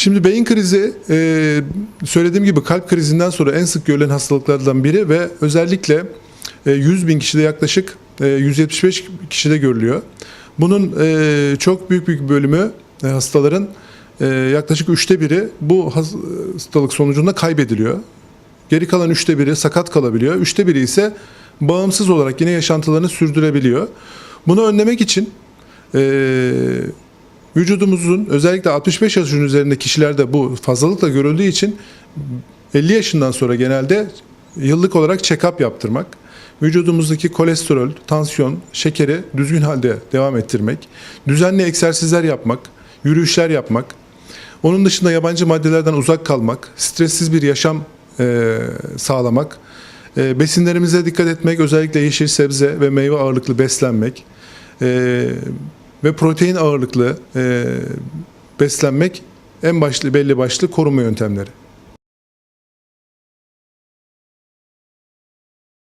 Şimdi beyin krizi e, söylediğim gibi kalp krizinden sonra en sık görülen hastalıklardan biri ve özellikle e, 100 bin kişide yaklaşık e, 175 kişide görülüyor. Bunun e, çok büyük bir bölümü e, hastaların e, yaklaşık üçte biri bu has- hastalık sonucunda kaybediliyor. Geri kalan üçte biri sakat kalabiliyor. Üçte biri ise bağımsız olarak yine yaşantılarını sürdürebiliyor. Bunu önlemek için e, vücudumuzun özellikle 65 yaşın üzerinde kişilerde bu fazlalıkla görüldüğü için 50 yaşından sonra genelde yıllık olarak check-up yaptırmak, vücudumuzdaki kolesterol, tansiyon, şekeri düzgün halde devam ettirmek, düzenli egzersizler yapmak, yürüyüşler yapmak, onun dışında yabancı maddelerden uzak kalmak, stressiz bir yaşam e, sağlamak, e, besinlerimize dikkat etmek, özellikle yeşil sebze ve meyve ağırlıklı beslenmek e, ve protein ağırlıklı e, beslenmek en başlı belli başlı koruma yöntemleri.